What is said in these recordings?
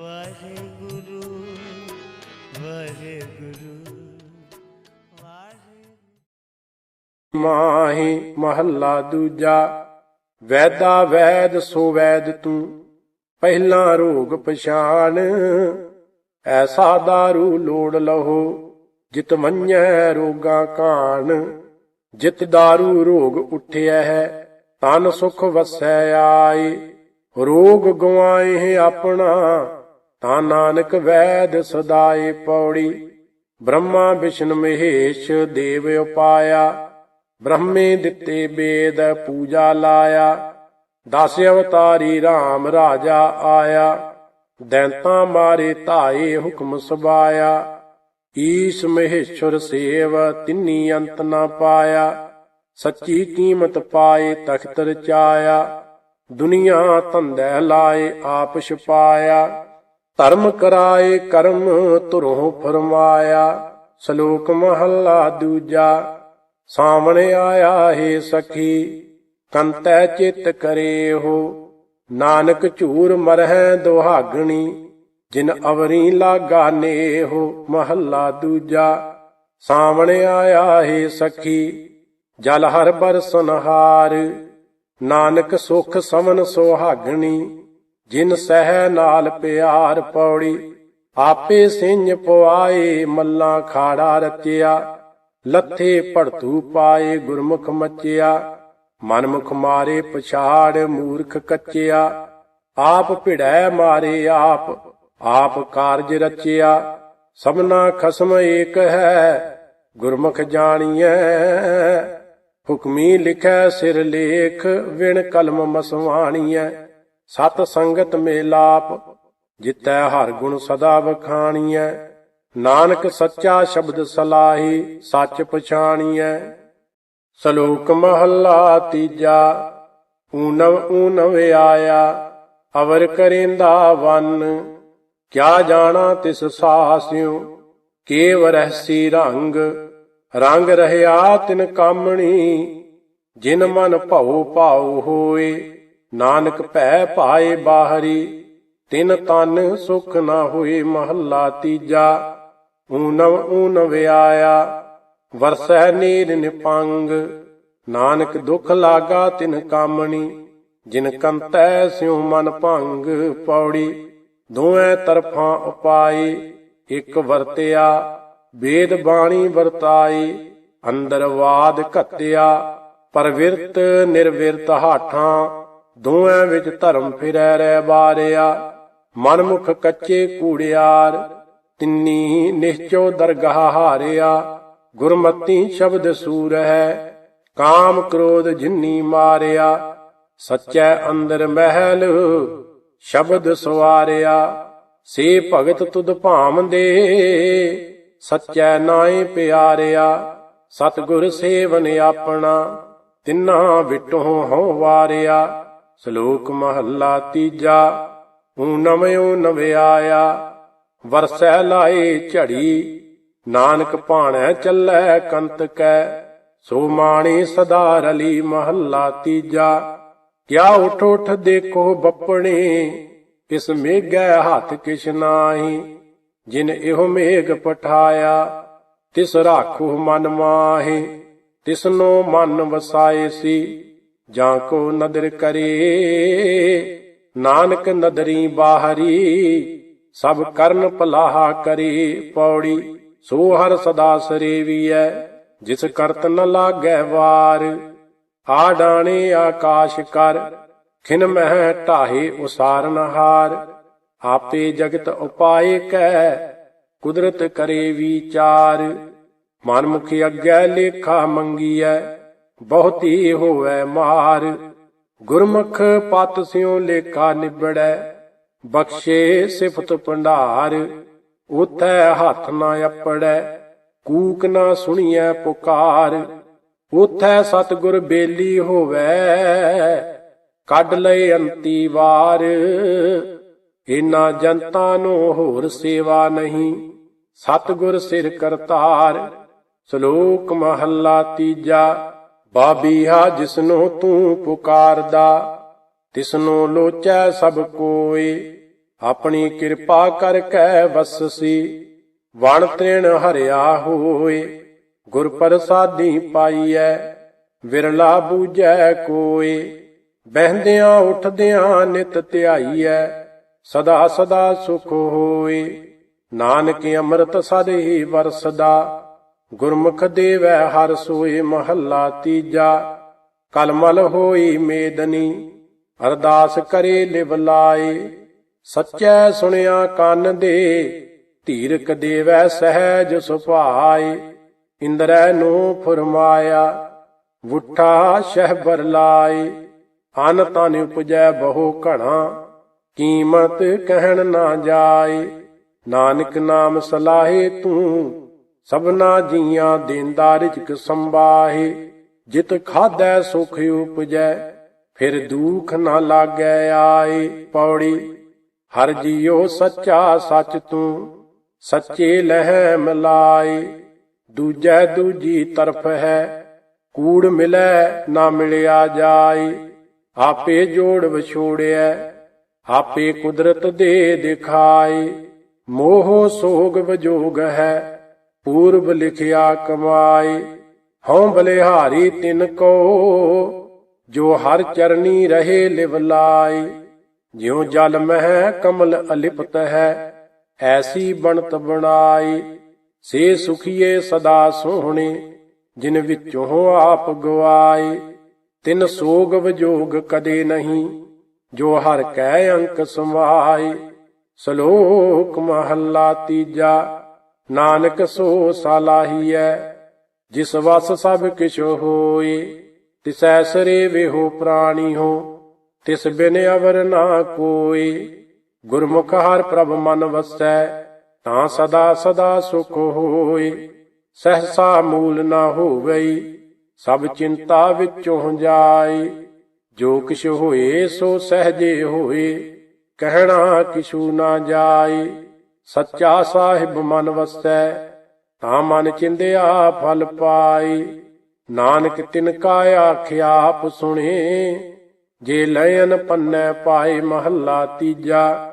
ਵਾਹਿਗੁਰੂ ਵਾਹਿਗੁਰੂ ਵਾਹਿਗੁਰੂ। ਮਾਹੀ ਮਹੱਲਾ ਦੂਜਾ, ਵੈਦਾ ਵੈਦ ਸੋ ਵੈਦ ਤੂੰ, ਪਹਿਲਾ ਰੋਗ ਪਛਾਣ। ਐਸਾ ਦਾਰੂ ਲੋੜ ਲਹੋ, ਜਿਤ ਮੰਨੈ ਰੋਗਾ ਕਾਣ। ਜਿਤ ਦਾਰੂ ਰੋਗ ਉਠਿਆ ਹੈ ਤਨ ਸੁਖ ਵਸੈ ਆਏ। ਰੋਗ ਗਵਾਏ ਆਪਣਾ ਤਾਂ ਨਾਨਕ ਵੈਦ ਸਦਾਏ ਪੌੜੀ, ਬ੍ਰਹਮਾ ਵਿਸ਼ਨ ਮਹੇਸ਼ ਦੇਵ ਉਪਾਇਆ, ਬ੍ਰਹਮੇ ਦਿੱਤੇ ਬੇਦ ਪੂਜਾ ਲਾਇਆ, ਦਸ ਅਵਤਾਰੀ RAM ਰਾਜਾ ਆਇਆ, ਦੈਂਤਾਂ ਮਾਰੇ ਧਾਏ ਹੁਕਮ ਸਬਾਇਆ ਈਸ਼ ਮਹੇਸ਼ਵਰ ਸੇਵ ਤਿੰਨੀ ਅੰਤ ਨਾ ਪਾਇਆ, ਸੱਚੀ ਕੀਮਤ ਪਾਏ ਤਖਤ ਰਚਾਇਆ, ਦੁਨੀਆ ਧੰਦੈ ਲਾਏ ਆਪ ਛਪਾਇਆ। ਧਰਮ ਕਰਾਏ ਕਰਮ ਧੁਰੋਂ ਫਰਮਾਇਆ, ਸ਼ਲੋਕ ਮਹੱਲਾ ਦੂਜਾ, ਸਾਹਮਣੇ ਆਇਆ ਹੈ ਸਖੀ, ਕੰਤੈ ਚਿਤ ਕਰੇ ਹੋ ਨਾਨਕ ਝੂਰ ਮਰਹਿ ਦੁਹਾਗਣੀ, ਜਿਨ ਅਵਰੀ ਲਾਗਾ ਨੇਹੋ, ਮਹੱਲਾ ਦੂਜਾ, ਸਾਹਮਣੇ ਆਇਆ ਹੈ ਸਖੀ, ਜਲ ਹਰ ਬਰਸਨਹਾਰ ਨਾਨਕ ਸੁਖ ਸਮਨ ਸੁਹਾਗਣੀ ਜਿਨ ਸਹਿ ਨਾਲ ਪਿਆਰ ਪੌੜੀ, ਆਪੇ ਸਿੰਘ ਪਵਾਏ ਮੱਲਾ ਖਾੜਾ ਰਚਿਆ। ਲੱਥੇ ਭੜਤੂ ਪਾਏ, ਗੁਰਮੁਖ ਮਚਿਆ। ਮਨਮੁਖ ਮਾਰੇ, ਪਛਾੜ ਮੂਰਖ ਕੱਚਿਆ। ਆਪ ਭਿੜੈ ਮਾਰੇ ਆਪ ਆਪ ਕਾਰਜ ਰਚਿਆ। ਸਭਨਾ ਖਸਮ ਏਕ ਹੈ, ਗੁਰਮੁਖ ਜਾਣੀਐ। ਹੁਕਮੀ ਲਿਖੈ ਸਿਰ ਲੇਖ, ਵਿਣ ਕਲਮ ਮਸਵਾਣੀਐ। ਸਤ ਸੰਗਤ ਮੇਲਾਪ, ਜਿਤੈ ਹਰ ਗੁਣ ਸਦਾ ਵਖਾਣੀਐ। ਨਾਨਕ ਸੱਚਾ ਸ਼ਬਦ ਸਲਾਹੀ, ਸੱਚ ਪਛਾਣੀਐ। ਸ਼ਲੋਕ ਮਹੱਲਾ ਤੀਜਾ, ਊਨਵ ਊਨਵ ਆਇਆ, ਅਵਰ ਕਰੇਂਦਾ ਵਨ। ਕਿਆ ਜਾਣਾ ਤਿਸ ਸਾਸਿਉ ਕੇਵ ਰਹਿਸੀ ਰੰਗ। ਰੰਗ ਰਹਿਆ ਤਿਨ ਕਾਮਣੀ, ਜਿਨ ਮਨ ਭਉ ਭਾਉ ਹੋਏ। ਨਾਨਕ ਭੈ ਭਾਏ ਬਾਹਰੀ, ਤਿਨ ਤਨ ਸੁਖ ਨਾ ਹੋਏ ਮਹੱਲਾ ਤੀਜਾ। ਊਨਵ ਊਨਵ ਆਇਆ, ਵਰਸੈ ਨੀਰ ਨਿਪੰਗ। ਨਾਨਕ ਦੁਖ ਲਾਗਾ ਤਿਨ ਕਾਮਣੀ, ਜਿਨ ਕੰਤੈ ਸਿਉ ਮਨ ਭੰਗ ਪੌੜੀ। ਦੋਵੇਂ ਤਰਫਾਂ ਉਪਾਈ ਇੱਕ ਵਰਤਿਆ ਵੇਦ ਬਾਣੀ ਵਰਤਾਈ ਅੰਦਰ ਵਾਦ ਘੱਤਿਆ, ਪਰਵਿਰਤ ਨਿਰਵਿਰਤ ਹਾਠਾਂ। ਦੋਵੇਂ ਵਿੱਚ ਧਰਮ ਫਿਰੈ ਰਹਿ ਬਾਰਿਆ ਮਨਮੁਖ ਕੱਚੇ ਕੂੜਿਆਰ, ਤਿੰਨੀ ਨਿਸ਼ਚੋ ਦਰਗਾਹ ਹਾਰਿਆ, ਗੁਰਮਤੀ ਸ਼ਬਦ ਸੂਰ ਹੈ ਕਾਮ ਕ੍ਰੋਧ ਜਿੰਨੀ ਮਾਰਿਆ, ਸੱਚੈ ਅੰਦਰ ਮਹਿਲ ਸ਼ਬਦ ਸਵਾਰਿਆ, ਸੇ ਭਗਤ ਤੁਧ ਭਾਮਦੇ ਸੱਚੈ ਨਾਏ ਪਿਆਰਿਆ, ਸਤਿਗੁਰ ਸੇਵਨ ਆਪਣਾ, ਤਿੰਨਾ ਵਿਟੋ ਹਉ ਵਾਰਿਆ। ਸ਼ਲੋਕ ਮਹੱਲਾ ਤੀਜਾ ਊ ਨਵਿਓ ਆਇਆ, ਵਰਸੈ ਲਾਏ ਝੜੀ, ਨਾਨਕ ਭਾਣੈ ਚੱਲੈ ਕੰਤ ਕੈ, ਸੋ ਮਾਣੀ ਸਦਾ ਰਲੀ ਮਹੱਲਾ ਤੀਜਾ, ਕਿਆ ਉਠ ਉਠ ਦੇਖੋ ਬੱਪਣੇ, ਇਸ ਮੇਘੈ ਹੱਥ ਕਿਛ ਨਾਹੀ, ਜਿਨ ਇਹੋ ਮੇਘ ਪਠਾਇਆ, ਤਿਸ ਰਾਖੂ ਮਨ ਮਾਹੀ, ਤਿਸਨੋ ਮਨ ਵਸਾਏ ਸੀ। ਜਾਂ ਕੋ ਨਦਰ ਕਰੇ, ਨਾਨਕ ਨਦਰੀ ਬਾਹਰੀ, ਸਭ ਕਰਨ ਪਲਾਹਾ ਕਰੇ ਪੌੜੀ, ਸੋ ਹਰ ਸਦਾ ਸਰੇਵੀਐ, ਜਿਸ ਕਰਤ ਨ ਲਾਗੈ ਵਾਰ। ਆ ਡਾਣੇ ਆਕਾਸ਼ ਕਰ, ਖਿਨ ਮਹਿ ਢਾਹੇ ਉਸਾਰਨ ਹਾਰ। ਆਪੇ ਜਗਤ ਉਪਾਏ ਕੈ, ਕੁਦਰਤ ਕਰੇ ਵਿਚਾਰ। ਮਨ ਮੁਖੀ ਅੱਗੇ ਲੇਖਾ ਮੰਗੀਐ ਬਹੁਤੀ ਹੋਵੇ ਮਾਰ। ਗੁਰਮੁਖ ਪਤ ਸਿਉ ਲੇਖਾ ਨਿਬੜੈ, ਬਖਸ਼ੇ ਸਿਫਤ ਭੰਡਾਰ। ਉਥੈ ਹੱਥ ਨਾ ਅਪੜੈ, ਕੂਕ ਨਾ ਸੁਣੀਐ ਪੁਕਾਰ। ਉਥੈ ਸਤਿਗੁਰ ਬੇਲੀ ਹੋਵੇ, ਕੱਢ ਲਏ ਅੰਤੀ ਵਾਰ। ਇਨਾ ਜਨਤਾ ਨੂੰ ਹੋਰ ਸੇਵਾ ਨਹੀਂ, ਸਤਿਗੁਰ ਸਿਰ ਕਰਤਾਰ। ਸ਼ਲੋਕ ਮਹੱਲਾ ਤੀਜਾ। ਬਾਬੀਹਾ ਜਿਸਨੂੰ ਤੂੰ ਪੁਕਾਰਦਾ, ਤਿਸਨੂੰ ਲੋਚੈ ਸਭ ਕੋਏ ਆਪਣੀ ਕਿਰਪਾ ਕਰ ਕੈ ਵਸਸੀ, ਵਣ ਤ੍ਰਿਣ ਹਰਿਆ ਹੋਏ ਗੁਰ ਪ੍ਰਸਾਦੀ ਪਾਈਐ, ਵਿਰਲਾ ਬੂਝੈ ਕੋਏ ਬਹਿੰਦਿਆਂ ਉੱਠਦਿਆਂ ਨਿਤ ਧਿਆਈਐ, ਸਦਾ ਸਦਾ ਸੁਖ ਹੋਏ ਨਾਨਕ ਅੰਮ੍ਰਿਤ ਸਦ ਹੀ ਵਰਸਦਾ। ਗੁਰਮੁਖ ਦੇਵੈ ਹਰ ਸੋਏ ਮਹੱਲਾ ਤੀਜਾ, ਕਲਮਲ ਹੋਈ ਮੇਦਨੀ, ਅਰਦਾਸ ਕਰੇ ਲਿਵ ਲਾਏ। ਸੱਚੈ ਸੁਣਿਆ ਕੰਨ ਦੇ, ਧੀਰਕ ਦੇਵੈ ਸਹਿਜ ਸੁਭਾਏ। ਇੰਦਰੈ ਨੂੰ ਫਰਮਾਇਆ, ਵੁੱਠਾ ਸ਼ਹਿਬਰ ਲਾਏ। ਅਨ ਤਨ ਉਪਜੈ ਬਹੁ ਘਣਾ, ਕੀਮਤ ਕਹਿਣ ਨਾ ਜਾਏ। ਨਾਨਕ ਨਾਮ ਸਲਾਹੇ ਤੂੰ ਸਭਨਾ ਜੀਆਂ ਦੇਂਦਾ ਰਿਜਕ ਸੰਬਾਹੇ ਜਿਤ ਖਾਦੈ ਸੁਖ ਉਪਜੈ, ਫਿਰ ਦੁਖ ਨਾ ਲਾਗੈ ਆਏ ਪੌੜੀ। ਹਰ ਜੀਓ ਸੱਚਾ ਸੱਚ ਤੂੰ, ਸੱਚੇ ਲਹਿ ਮਿਲਾਏ ਦੂਜੈ ਦੂਜੀ ਤਰਫ ਹੈ, ਕੂੜ ਮਿਲੈ ਨਾ ਮਿਲਿਆ ਜਾਏ। ਆਪੇ ਜੋੜ ਵਿਛੋੜਿਐ, ਆਪੇ ਕੁਦਰਤ ਦੇ ਦਿਖਾਏ। ਮੋਹ ਸੋਗ ਵਿਜੋਗ ਹੈ ਪੂਰਬ ਲਿਖਿਆ ਕਮਾਏ, ਹਉ ਬਲਿਹਾਰੀ ਤਿਨ ਕੋ, ਜੋ ਹਰ ਚਰਨੀ ਰਹੇ ਲਿਵ ਲਾਏ। ਜਿਉ ਜਲ ਮਹਿ ਕਮਲ ਅਲਿਪਤ ਹੈ, ਐਸੀ ਬਣਤ ਬਣਾਈ ਸੇ ਸੁਖੀਏ ਸਦਾ ਸੋਹਣੇ, ਜਿਨ ਵਿੱਚੋਂ ਆਪ ਗਵਾਏ। ਤਿਨ ਸੋਗ ਵਿਜੋਗ ਕਦੇ ਨਹੀਂ, ਜੋ ਹਰ ਕੈ ਅੰਕ ਸਮਾਏ। ਸ਼ਲੋਕ ਮਹੱਲਾ ਤੀਜਾ। ਨਾਨਕ ਸੋ ਸਾਲਾਹੀਐ, ਜਿਸ ਵਸ ਸਭ ਕਿਛ ਹੋਏ, ਤਿਸੈ ਸਰੇ ਵੇਹੋ ਪ੍ਰਾਣੀ ਹੋ, ਤਿਸ ਬਿਨ ਅਵਰ ਨਾ ਕੋਈ ਗੁਰਮੁਖ ਹਰ ਪ੍ਰਭ ਮਨ ਵਸੈ, ਤਾਂ ਸਦਾ ਸਦਾ ਸੁਖ ਹੋਏ। ਸਹਸਾ ਮੂਲ ਨਾ ਹੋਵਈ, ਸਭ ਚਿੰਤਾ ਵਿੱਚੋਂ ਜਾਏ। ਜੋ ਕਿਛ ਹੋਏ, ਸੋ ਸਹਜੇ ਹੋਏ, ਕਹਿਣਾ ਕਿਛੂ ਨਾ ਜਾਏ। ਸੱਚਾ ਸਾਹਿਬ ਮਨ ਵਸੈ, ਤਾਂ ਮਨ ਚਿੰਦਿਆ ਫਲ ਪਾਈ। ਨਾਨਕ ਤਿਨ ਕਾ ਆਖਿਆ, ਆਪ ਸੁਣੇ। ਜੇ ਲයਨ ਪੰਨੈ ਪਾਏ ਮਹੱਲਾ ਤੀਜਾ।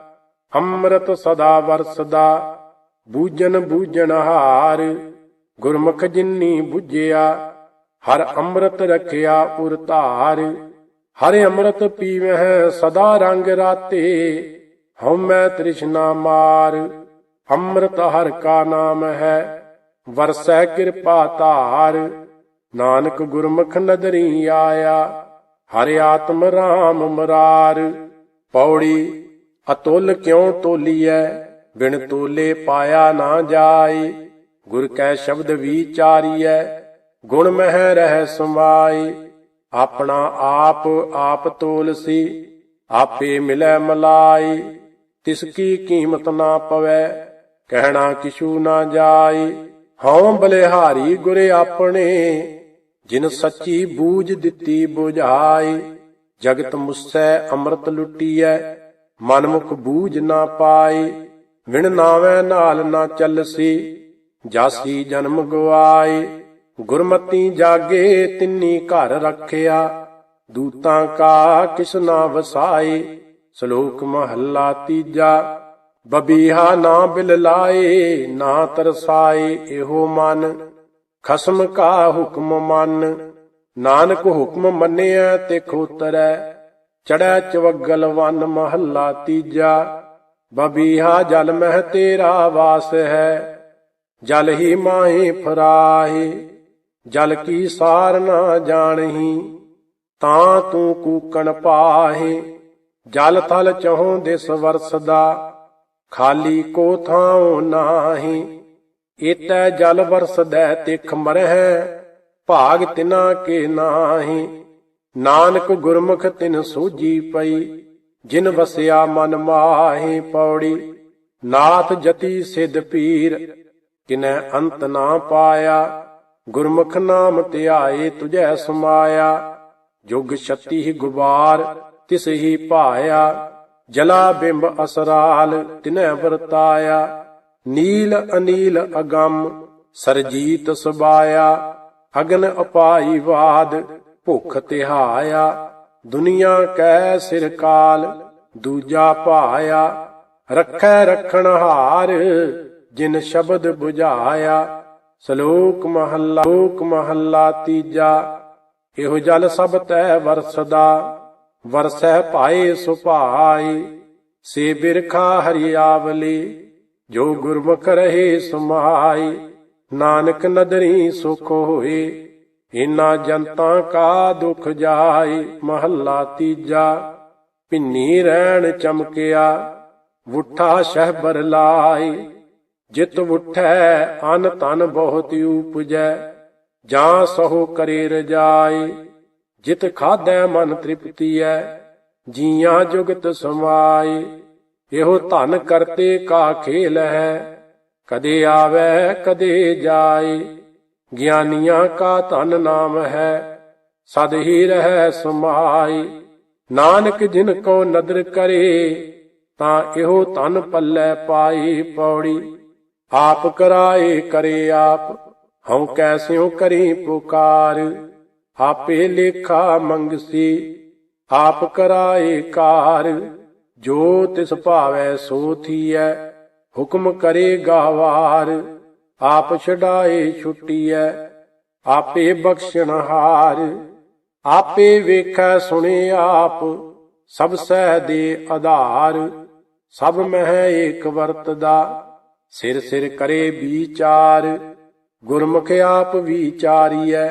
ਅੰਮ੍ਰਿਤ ਸਦਾ ਵਰਸਦਾ ਬੂਜਨ ਬੂਜਨ ਹਾਰ। ਗੁਰਮੁਖ ਜਿਨੀ 부ਜਿਆ ਹਰ ਅੰਮ੍ਰਿਤ ਰਖਿਆ ਉਰ ਧਾਰ। ਹਰ ਅੰਮ੍ਰਿਤ ਪੀਵਹਿ ਸਦਾ ਰੰਗ ਰਾਤੇ, ਹਉਮੈ ਤ੍ਰਿਸ਼ਨਾ ਮਾਰ। ਅੰਮ੍ਰਿਤ ਹਰ ਕਾ ਨਾਮ ਹੈ, ਵਰਸੈ ਕਿਰਪਾ ਧਾਰ। ਨਾਨਕ ਗੁਰਮੁਖ ਨਦਰੀ ਆਇਆ, ਹਰਿ ਆਤਮ ਰਾਮ ਮਰਾਰ। ਪੌੜੀ, ਅਤੁਲ ਕਿਉ ਤੋਲੀਐ? ਬਿਨ ਤੋਲੇ ਪਾਇਆ ਨਾ ਜਾਏ। ਗੁਰ ਕੈ ਸ਼ਬਦ ਵਿਚਾਰੀਐ, ਗੁਣ ਮਹਿ ਰਹਿ ਸਮਾਈ ਆਪਣਾ ਆਪ ਆਪ ਤੋਲਸੀ, ਆਪੇ ਮਿਲੈ ਮਲਾਈ ਤਿਸ ਕੀ ਕੀਮਤ ਨਾ ਪਵੈ ਕਹਿਣਾ ਕਿਛੂ ਨਾ ਜਾਏ। ਹਉ ਬਲਿਹਾਰੀ ਗੁਰੇ ਆਪਣੇ, ਜਿਨ ਸੱਚੀ ਬੂਝ ਦਿੱਤੀ 부ਝਾਈ ਜਗਤ ਮੁਸੈ ਅੰਮ੍ਰਿਤ ਲੁੱਟੀਐ, ਮਨਮੁਖ ਬੂਝ ਨਾ ਪਾਏ। ਵਿਣ ਨਾਵੇਂ ਨਾਲ ਨਾ ਚੱਲਸੀ, ਜਾਸੀ ਜਨਮ ਗਵਾਏ। ਗੁਰਮਤੀ ਜਾਗੇ, ਤਿੰਨੀ ਘਰ ਰੱਖਿਆ। ਦੂਤਾਂ ਕਾ ਕਿਸ ਨਾ ਵਸਾਏ, ਸ਼ਲੋਕ ਮਹੱਲਾ ਤੀਜਾ। ਬਬੀਹਾ ਨਾ ਬਿਲ ਲਾਏ, ਨਾ ਤਰਸਾਏ, ਇਹੋ ਮਨ। ਖਸਮ ਕਾ ਹੁਕਮ ਮੰਨ, ਨਾਨਕ ਹੁਕਮ ਮੰਨਿਆ ਤੇ ਖੋਤਰੈ। ਚੜੈ ਚਵਗਲ ਵਨ ਮਹੱਲਾ ਤੀਜਾ। ਬਬੀਹਾ ਜਲ ਮਹਿ ਤੇਰਾ ਵਾਸ ਹੈ, ਜਲ ਹੀ ਮਾਹੀ ਫਰਾਹੇ। ਜਲ ਕੀ ਸਾਰ ਨਾ ਜਾਣਹੀ, ਤਾਂ ਤੂੰ ਕੂਕਣ ਪਾਹੇ। ਜਲ ਥਲ ਚਹੋਂ ਦਿਸ ਵਰਸਦਾ ਖਾਲੀ ਕੋ ਥਾਉ ਨਾਹੀ ਇਤੈ ਜਲ ਵਰਸਦੈ ਤਿਖ ਮਰਹਿ, ਭਾਗ ਤਿਨਾ ਕੇ ਨਾਹੀ। ਨਾਨਕ ਗੁਰਮੁਖ ਤਿਨ ਸੂਜੀ ਪਈ, ਜਿਨ ਵਸਿਆ ਮਨ ਮਾਹੀ ਪੌੜੀ। ਨਾਥ ਜਤੀ ਸਿਧ ਪੀਰ, ਕਿਨੈ ਅੰਤ ਨਾ ਪਾਇਆ। ਗੁਰਮੁਖ ਨਾਮ ਧਿਆਏ ਤੁਝੈ ਸਮਾਇਆ। ਜੁਗ ਛਤੀ ਹੀ ਗੁਬਾਰ, ਤਿਸ ਹੀ ਭਾਇਆ। ਜਲਾ ਬਿੰਬ ਅਸਰਾਲ, ਤਿਨੈ ਵਰਤਾਇਆ। ਨੀਲ ਅਨੀਲ ਅਗੰਮ, ਸਰਜੀਤ ਸਬਾਇਆ। ਅਗਨ ਅਪਾਈ ਵਾਦ, ਭੁਖ ਤਿਹਾਇਆ। ਦੁਨੀਆ ਕੈ ਸਿਰ ਕਾਲ, ਦੂਜਾ ਭਾਇਆ ਰੱਖੈ ਰਖਣ ਹਾਰ, ਜਿਨ ਸ਼ਬਦ 부ਝਾਇਆ ਸ਼ਲੋਕ ਮਹੱਲਾ, ਲੋਕ ਮਹੱਲਾ ਤੀਜਾ। ਇਹੋ ਜਲ ਸਭ ਤੈ ਵਰਸਦਾ। ਵਰਸੈ ਪਾਏ ਸੁਭਾਈ, ਸੇ ਬਿਰਖਾ ਹਰਿਆਵਲੀ, ਜੋ ਗੁਰਮੁਖ ਰਹੇ ਸਮਾਈ। ਨਾਨਕ ਨਦਰੀ ਸੁਖ ਹੋਏ ਇਨਾ ਜਨਤਾ ਕਾ ਦੁਖ ਜਾਏ। ਮਹੱਲਾ ਤੀਜਾ ਪਿੰਨੀ ਰਹਿਣ ਚਮਕਿਆ, ਵੁੱਠਾ ਸ਼ਹਿਬਰ ਲਾਈ ਜਿਤ ਵੁੱਠੈ, ਅਨ ਤਨ ਬਹੁਤ ਉਪਜੈ, ਜਾਂ ਸਹੋ ਕਰੇ ਰਜਾਈ ਜਿਤ ਖਾਦੈ ਮਨ ਤ੍ਰਿਪਤੀਐ ਜੀਆਂ ਜੁਗਤ ਸਮਾਈ ਇਹੋ ਧਨ ਕਰਤੇ ਕਾ ਖੇਲ ਹੈ, ਕਦੇ ਆਵੈ, ਕਦੇ ਜਾਏ, ਗਿਆਨੀਆਂ ਕਾ ਧਨ ਨਾਮ ਹੈ, ਸਦ ਹੀ ਰਹਿ ਸਮਾਈ ਨਾਨਕ ਜਿਨ ਕੋ ਨਦਰ ਕਰੇ, ਤਾਂ ਇਹੋ ਧਨ ਪੱਲੇ ਪਾਈ ਪੌੜੀ, ਆਪ ਕਰਾਏ ਕਰੇ ਆਪ, ਹਉ ਕੈਸਿਓ ਕਰੀ ਪੁਕਾਰ। ਆਪੇ ਲੇਖਾ ਮੰਗਸੀ, ਆਪ ਕਰਾਏ ਕਾਰ, ਜੋ ਤਿਸ ਭਾਵੈ ਸੋ ਥੀਐ, ਹੁਕਮ ਕਰੇ ਗਾਵਾਰ, ਆਪ ਛਡਾਏ ਛੁੱਟੀਐ, ਆਪੇ ਬਖਸ਼ਣ ਹਾਰ, ਆਪੇ ਵੇਖੈ ਸੁਣੇ ਆਪ, ਸਭ ਸਹਿ ਦੇ ਆਧਾਰ, ਸਭ ਮਹਿ ਏਕ ਵਰਤਦਾ, ਸਿਰ ਸਿਰ ਕਰੇ ਵਿਚਾਰ, ਗੁਰਮੁਖ ਆਪ ਵਿਚਾਰੀਐ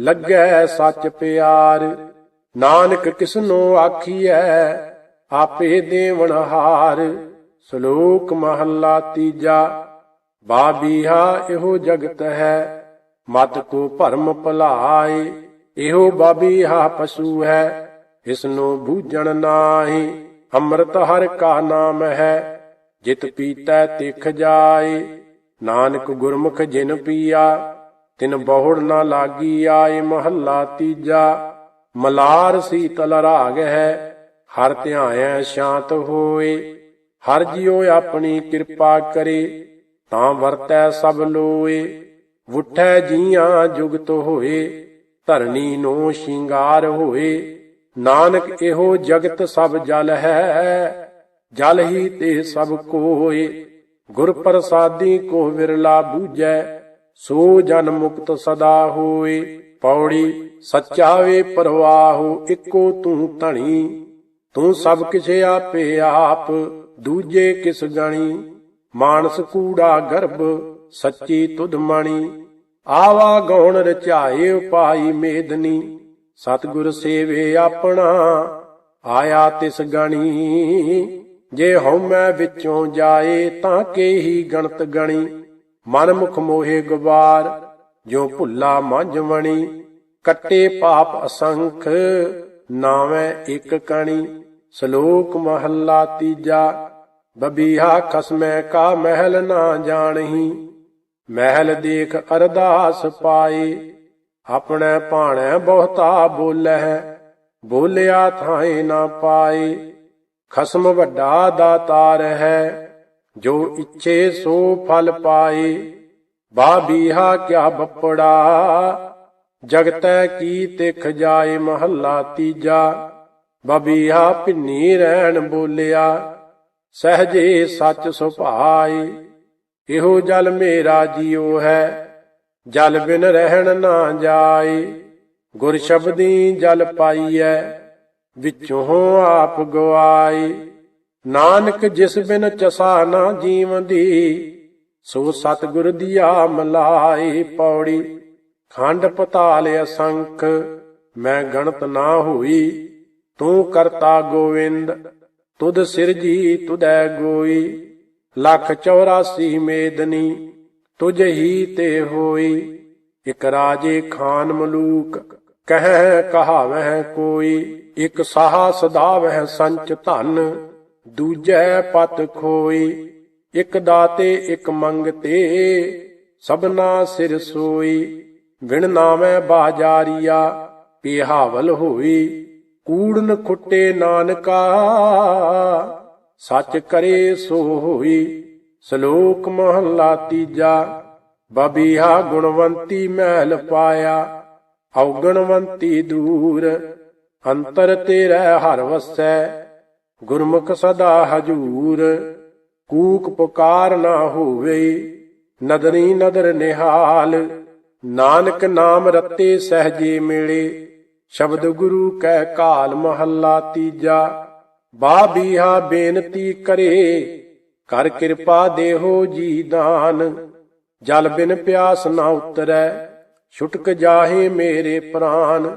ਲੱਗੈ ਸੱਚ ਪਿਆਰ। ਨਾਨਕ ਕਿਸਨੋ ਆਖੀਐ, ਆਪੇ ਦੇਵਨ ਹਾਰ। ਸ਼ਲੋਕ ਮਹੱਲਾ ਤੀਜਾ, ਬਾਬੀਹਾ ਇਹੋ ਜਗਤ ਹੈ। ਮਤ ਕੋ ਭਰਮ ਭਲਾਏ, ਇਹੋ ਬਾਬੀਹਾ ਪਸ਼ੂ ਹੈ। ਇਸਨੋ ਨੂੰ ਬੂਝਣ ਨਾਹੀ, ਅੰਮ੍ਰਿਤ ਹਰ ਕਾ ਨਾਮ ਹੈ। ਜਿਤ ਪੀਤੈ ਤਿਖ ਜਾਏ, ਨਾਨਕ ਗੁਰਮੁਖ ਜਿਨ ਪੀਆ ਤਿਨ ਬਹੁੜ ਨਾ ਲਾਗੀ ਆਏ ਮਹੱਲਾ ਤੀਜਾ। ਮਲਾਰ ਸੀਤਲ ਰਾਗ ਹੈ, ਹਰ ਧਿਆਇਐ ਸ਼ਾਂਤ ਹੋਏ। ਹਰ ਜਿਉ ਆਪਣੀ ਕਿਰਪਾ ਕਰੇ, ਤਾਂ ਵਰਤੈ ਸਭ ਲੋਏ। ਵੁੱਠੈ ਜੀਆਂ ਜੁਗਤ ਹੋਏ, ਧਰਨੀ ਨੂੰ ਸ਼ਿੰਗਾਰ ਹੋਏ। ਨਾਨਕ ਇਹੋ ਜਗਤ ਸਭ ਜਲ ਹੈ, ਜਲ ਹੀ ਤੇ ਸਭ ਕੋਏ। ਗੁਰ ਪ੍ਰਸਾਦੀ ਕੋ ਵਿਰਲਾ ਬੂਝੈ ਸੋ ਜਨ ਮੁਕਤ ਸਦਾ ਹੋਏ, ਪੌੜੀ ਸੱਚਾਵੇ ਪਰਵਾਹੋ, ਇੱਕੋ ਤੂੰ ਧਣੀ। ਤੂੰ ਸਭ ਕਿਛ ਆਪੇ ਆਪ, ਦੂਜੇ ਕਿਸ ਗਣੀ। ਮਾਨਸ ਕੂੜਾ ਗਰਭ, ਸੱਚੀ ਤੁਧ ਮਣੀ। ਆਵਾ ਗਉਣ ਰਚਾਏ ਉਪਾਈ ਮੇਦਨੀ। ਸਤਿਗੁਰ ਸੇਵੇ ਆਪਣਾ, ਆਇਆ ਤਿਸ ਗਣੀ। ਜੇ ਹਉਮੈ ਵਿੱਚੋਂ ਜਾਏ, ਤਾਂ ਕੇਹੀ ਗਣਤ ਗਣੀ। ਮਨ ਮੁਖ ਮੋਹੇ ਗਵਾਰ ਜੋ ਭੁੱਲਾ ਮੰਝ ਕੱਟੇ ਪਾਪ ਅਸੰਖ, ਨਾਵੇਂ ਇੱਕ ਕਣੀ, ਸ਼ਲੋਕ ਮਹੱਲਾ ਤੀਜਾ, ਬਬੀਹਾ ਖਸਮੈ ਕਾ ਮਹਿਲ ਨਾ ਜਾਣਹੀ, ਮਹਿਲ ਦੇਖ ਅਰਦਾਸ ਪਾਏ, ਆਪਣੇ ਭਾਣੈ ਬਹੁਤਾ ਬੋਲੈ ਬੋਲਿਆ ਥਾਏ ਨਾ ਪਾਏ, ਖਸਮ ਵੱਡਾ ਦਾਤਾਰ ਹੈ ਜੋ ਇੱਛੇ ਸੋ ਫਲ ਪਾਏ, ਬਾਬੀਹਾ ਕਿਆ ਬੱਪੜਾ। ਜਗਤੈ ਕੀ ਤਿਖ ਜਾਏ ਮਹੱਲਾ ਤੀਜਾ। ਬਬੀਹਾ ਭਿੰਨੀ ਰਹਿਣ ਬੋਲਿਆ, ਸਹਜੇ ਸੱਚ ਸੁਭਾਈ ਇਹੋ ਜਲ ਮੇਰਾ ਜੀਉ ਹੈ, ਜਲ ਬਿਨ ਰਹਿਣ ਨਾ ਜਾਏ। ਗੁਰ ਸ਼ਬਦੀ ਜਲ ਪਾਈਐ, ਵਿੱਚੋਂ ਆਪ ਗਵਾਈ ਨਾਨਕ ਜਿਸ ਬਿਨ ਚਸਾ ਨਾ ਜੀਵਦੀ, ਸੋ ਸਤਿਗੁਰ ਦੀਆ ਮਲਾਈ ਪੌੜੀ। ਖੰਡ ਪਤਾਲ ਅਸੰਖ ਮੈਂ ਗਣਤ ਨਾ ਹੋਈ। ਤੂੰ ਕਰਤਾ ਗੋਵਿੰਦ, ਤੁਧ ਸਿਰਜੀ ਤੁਧੈ ਗੋਈ। ਲੱਖ 84 ਮੇਦਨੀ, ਤੁਝ ਹੀ ਤੇ ਹੋਈ। ਇਕ ਰਾਜੇ ਖਾਨ ਮਲੂਕ, ਕਹਿ ਕਹਾਵਹਿ ਕੋਈ। ਇਕ ਸਾਹਾ ਸਦਾਵਹਿ ਸੰਚ ਧਨ ਦੂਜੈ ਪਤ ਖੋਈ, ਇਕ ਦਾਤੇ ਇਕ ਮੰਗਤੇ, ਸਭਨਾ ਸਿਰ ਸੋਈ। ਵਿਣ ਨਾਮੈ ਬਾਜਾਰੀਆ, ਪਿਹਾਵਲ ਹੋਈ। ਕੂੜਨ ਖੁੱਟੇ ਨਾਨਕਾ, ਸੱਚ ਕਰੇ ਸੋ ਹੋਈ। ਸ਼ਲੋਕ ਮਹੱਲਾ ਤੀਜਾ, ਬਬੀਹਾ ਗੁਣਵੰਤੀ ਮਹਿਲ ਪਾਇਆ। ਔਗਣਵੰਤੀ ਦੂਰ, ਅੰਤਰ ਤੇਰੇ ਹਰ ਵਸੈ। ਗੁਰਮੁਖ ਸਦਾ ਹਜੂਰ, ਕੂਕ ਪੁਕਾਰ ਨਾ ਹੋਵੇ, ਨਦਰੀ ਨਦਰ ਨਿਹਾਲ, ਨਾਨਕ ਨਾਮ ਰਤੇ ਸਹਜੇ ਮੇਲੇ, ਸ਼ਬਦ ਗੁਰੂ ਕਹਿ ਕਾਲ ਮਹੱਲਾ ਤੀਜਾ ਬਾਬੀਹਾ ਬੇਨਤੀ ਕਰੇ, ਕਰ ਕਿਰਪਾ ਦੇਹੋ ਜੀ ਦਾਨ, ਜਲ ਬਿਨ ਪਿਆਸ ਨਾ ਉਤਰੈ, ਛੁਟਕ ਜਾਹੇ ਮੇਰੇ ਪ੍ਰਾਨ,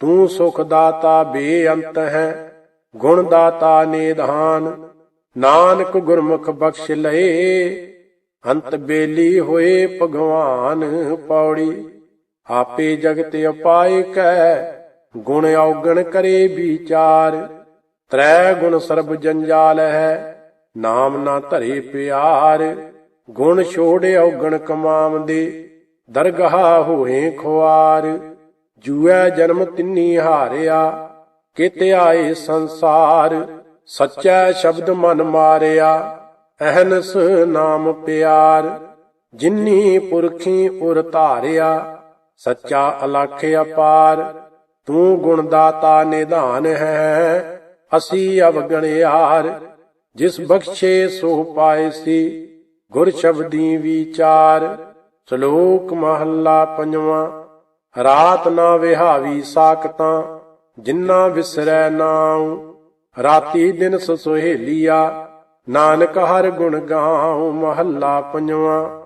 ਤੂੰ ਸੁਖ ਦਾਤਾ ਬੇਅੰਤ ਹੈ। ਗੁਣ ਦਾਤਾ ਨੇਧਾਨ ਨਾਨਕ ਗੁਰਮੁਖ ਬਖਸ਼ ਲਏ। ਅੰਤ ਬੇਲੀ ਹੋਏ ਭਗਵਾਨ ਪੌੜੀ, ਆਪੇ ਜਗਤ ਉਪਾਇ ਕੈ, ਗੁਣ ਔਗਣ ਕਰੇ ਵਿਚਾਰ। ਤ੍ਰੈ ਗੁਣ ਸਰਬ ਜੰਜਾਲ ਹੈ, ਨਾਮ ਨਾ ਧਰੇ ਪਿਆਰ। ਗੁਣ ਛੋੜੇ ਔਗਣ ਕਮਾਵਦੇ ਦਰਗਾਹ ਹੋਏ ਖੁਆਰ। ਜੂਐ ਜਨਮ ਤਿੰਨੀ ਹਾਰਿਆ ਕਿਤੇ ਆਏ ਸੰਸਾਰ, ਸੱਚਾ ਸ਼ਬਦ ਮਨ ਮਾਰਿਆ, ਅਹਨਸ ਨਾਮ ਪਿਆਰ, ਜਿਨੀ ਪੁਰਖੀ ਉਰ ਧਾਰਿਆ, ਸੱਚਾ ਅਲਖ ਅਪਾਰ, ਤੂੰ ਗੁਣ ਦਾਤਾ ਨਿਧਾਨ ਹੈ, ਅਸੀਂ ਅਵਗਣਿਆਰ ਜਿਸ ਬਖਸ਼ੇ ਸੋ ਪਾਏ ਸੀ, ਗੁਰ ਸ਼ਬਦੀ ਵਿਚਾਰ, ਸ਼ਲੋਕ ਮਹੱਲਾ ਪੰਜਵਾਂ, ਰਾਤ ਨਾ ਵਿਹਾਵੀ ਸਾਖਤਾਂ ਜਿਨ੍ਹਾਂ ਵਿਸਰੈ ਨਾਉ, ਰਾਤੀ ਦਿਨ ਸੁਹੇਲੀਆ ਨਾਨਕ ਹਰ ਗੁਣ ਗਾਉ, ਮਹੱਲਾ ਪੰਜਵਾਂ,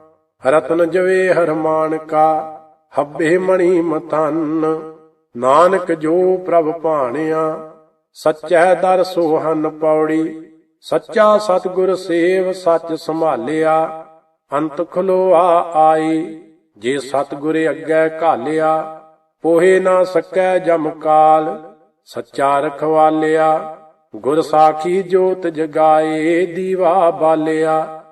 ਰਤਨ ਜਵੇ ਹਰਮਾਨ ਕਾ ਹੱਬੇ ਮਣੀ ਮਤਨ, ਨਾਨਕ ਜੋ ਪ੍ਰਭ ਭਾਣਿਆ, ਸੱਚੈ ਦਰ ਸੋਹਨ ਪੌੜੀ, ਸੱਚਾ ਸਤਿਗੁਰ ਸੇਵ ਸੱਚ ਸੰਭਾਲਿਆ, ਅੰਤ ਖਲੋਆ ਆਈ, ਜੇ ਸਤਿਗੁਰ ਅੱਗੇ ਘਾਲਿਆ ਪੋਹੇ ਨਾ ਸਕੈ ਜਮ ਕਾਲ, ਸੱਚਾ ਰਖਵਾਲਿਆ, ਗੁਰ ਸਾਖੀ ਜੋਤ ਜਗਾਏ, ਦੀਵਾ ਬਾਲਿਆ।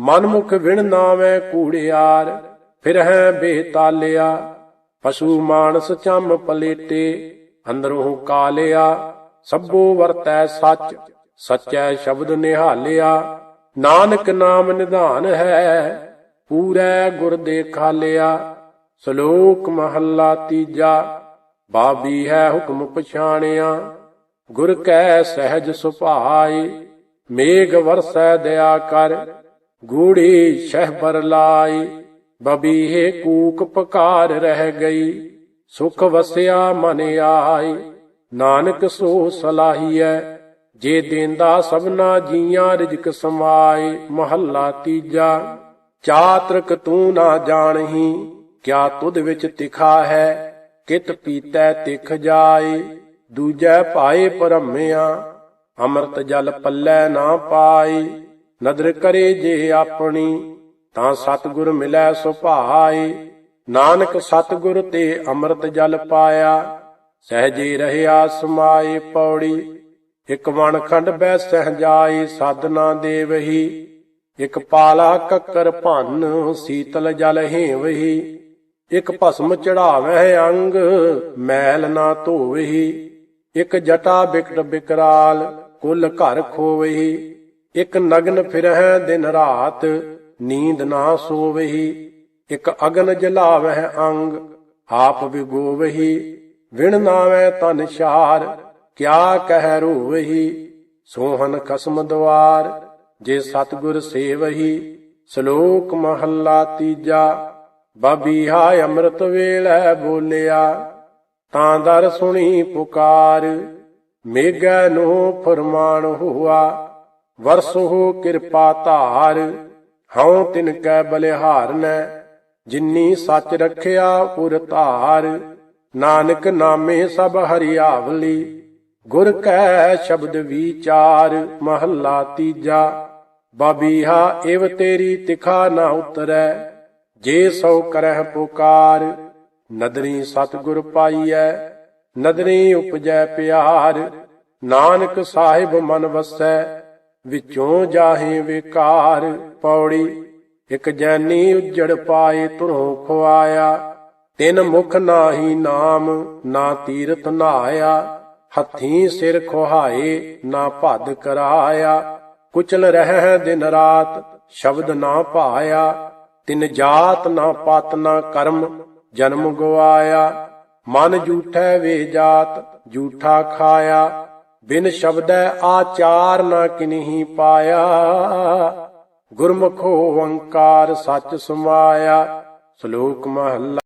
ਮਨਮੁਖ ਵਿਣ ਨਾਵੇਂ ਕੂੜਿਆਰ, ਫਿਰ ਹੈ ਬੇਤਾਲਿਆ। ਪਸ਼ੂ ਮਾਨਸ ਚੰਮ ਪਲੇਟੇ, ਅੰਦਰੋਂ ਕਾਲਿਆ। ਸਭੋ ਵਰਤੈ ਸੱਚ, ਸੱਚੈ ਸ਼ਬਦ ਨਿਹਾਲਿਆ। ਨਾਨਕ ਨਾਮ ਨਿਧਾਨ ਹੈ, ਪੂਰੈ ਗੁਰ ਦੇ ਖਾਲਿਆ ਸ਼ਲੋਕ ਮਹੱਲਾ ਤੀਜਾ, ਬਾਬੀ ਹੈ ਹੁਕਮ ਪਛਾਣਿਆ, ਗੁਰ ਕੈ ਸਹਿਜ ਸੁਭਾਈ ਮੇਘ ਵਰਸੈ ਦਇਆ ਕਰ, ਗੂੜੀ ਸ਼ਹਿਬਰ ਲਾਈ ਬਬੀਹੇ ਕੂਕ ਪਕਾਰ ਰਹਿ ਗਈ, ਸੁਖ ਵਸਿਆ ਮਨ ਆਈ ਨਾਨਕ ਸੋ ਸਲਾਹੀਐ, ਜੇ ਦੇਂਦਾ ਸਭਨਾ ਜੀਆਂ ਰਿਜਕ ਸਮਾਏ, ਮਹੱਲਾ ਤੀਜਾ, ਚਾਤਰਕ ਤੂੰ ਨਾ ਜਾਣਹੀ ਕਿਆ ਤੁਧ ਵਿੱਚ ਤਿਖਾ ਹੈ? ਕਿਤ ਪੀਤੈ ਤਿਖ ਜਾਏ? ਦੂਜੈ ਭਾਏ ਪਰਮਿਆ ਅੰਮ੍ਰਿਤ ਜਲ ਪੱਲੇ ਨਾ ਪਾਈ ਨਦਰ ਕਰੇ ਜੇ ਆਪਣੀ, ਤਾਂ ਸਤਿਗੁਰ ਮਿਲੈ ਸੁਭਾਈ ਨਾਨਕ ਸਤਿਗੁਰ ਤੇ ਅੰਮ੍ਰਿਤ ਜਲ ਪਾਇਆ, ਸਹਜੇ ਰਹਿਆ ਸਮਾਏ ਪੌੜੀ। ਇਕ ਵਣ ਖੰਡ ਬੈ ਸਹਜਾਈ ਸਾਧਨਾ ਦੇਵਹੀ ਇਕ ਪਾਲਾ ਕੱਕਰ ਭੰਨ, ਸੀਤਲ ਜਲ ਹੇਵਹੀ ਇਕ ਭਸਮ ਚੜਾਵਹਿ ਅੰਗ, ਮੈਲ ਨਾ ਧੋਵਹੀ। ਇਕ ਜਟਾ ਬਿਕਟ ਬਿਕਰਾਲ, ਕੁਲ ਘਰ ਖੋਵਹੀ। ਇਕ ਨਗਨ ਫਿਰਹਿ ਦਿਨ ਰਾਤ, ਨੀਂਦ ਨਾ ਸੋਵਹੀ। ਇਕ ਅਗਨ ਜਲਾਵਹਿ ਅੰਗ, ਆਪ ਵਿਗੋਵਹੀ। ਵਿਣ ਨਾਵੇਂ ਤਨ ਸ਼ਾਰ ਕਿਆ ਕਹਿ ਰੋਵਹੀ। ਸੋਹਨ ਖਸਮ ਦਵਾਰ, ਜੇ ਸਤਗੁਰ ਸੇਵਹੀ। ਸ਼ਲੋਕ ਮਹੱਲਾ ਤੀਜਾ। ਬਾਬੀਹਾ ਅੰਮ੍ਰਿਤ ਵੇਲੇ ਬੋਲਿਆ, ਤਾਂ ਦਰ ਸੁਣੀ ਪੁਕਾਰ। ਮੇਘੈ ਨੂੰ ਫਰਮਾਨ ਹੋਆ, ਵਰਸੋ ਕਿਰਪਾ ਧਾਰ। ਹਉ ਤਿਨ ਕੈ ਬਲਿਹਾਰਨੈ ਜਿਨੀ ਸੱਚ ਰਖਿਆ ਉਰ ਧਾਰ। ਨਾਨਕ ਨਾਮੇ ਸਭ ਹਰਿਆਵਲੀ, ਗੁਰ ਕੈ ਸ਼ਬਦ ਵਿਚਾਰ, ਮਹੱਲਾ ਤੀਜਾ। ਬਾਬੀਹਾ ਏਵ ਤੇਰੀ ਤਿਖਾ ਨਾ ਉਤਰੈ। ਜੇ ਸੋ ਕਰਹਿ ਪੁਕਾਰ ਨਦਰੀ ਸਤਿਗੁਰ ਪਾਈਐ ਨਦਰੀ ਉਪਜੈ ਪਿਆਰ, ਨਾਨਕ ਸਾਹਿਬ ਮਨ ਵਸੈ, ਵਿੱਚੋਂ ਜਾਹੇ ਵਿਕਾਰ, ਪੌੜੀ, ਇਕ ਜੈਨੀ ਉਜੜ ਪਾਏ ਧਰੋਂ ਖੁਆਇਆ, ਤਿਨ ਮੁਖ ਨਾਹੀ ਨਾਮ, ਨਾ ਤੀਰਥ ਨਹਾਇਆ ਹੱਥੀਂ ਸਿਰ ਖੁਹਾਏ, ਨਾ ਭੱਦ ਕਰਾਇਆ, ਕੁਚਲ ਰਹਿ ਦਿਨ ਰਾਤ, ਸ਼ਬਦ ਨਾ ਭਾਇਆ ਤਿਨ ਜਾਤ ਨਾ ਪਾਤ ਨਾ ਕਰਮ, ਜਨਮ ਗਵਾਇਆ। ਮਨ ਝੂਠੈ ਵੇ ਜਾਤ, ਝੂਠਾ ਖਾਇਆ। ਬਿਨ ਸ਼ਬਦੈ ਆਚਾਰ ਨਾ ਕਿਨਹੀ ਪਾਇਆ। ਗੁਰਮਖੋ ਓੰਕਾਰ ਸੱਚ ਸਮਾਇਆ। ਸ਼ਲੋਕ ਮਹੱਲਾ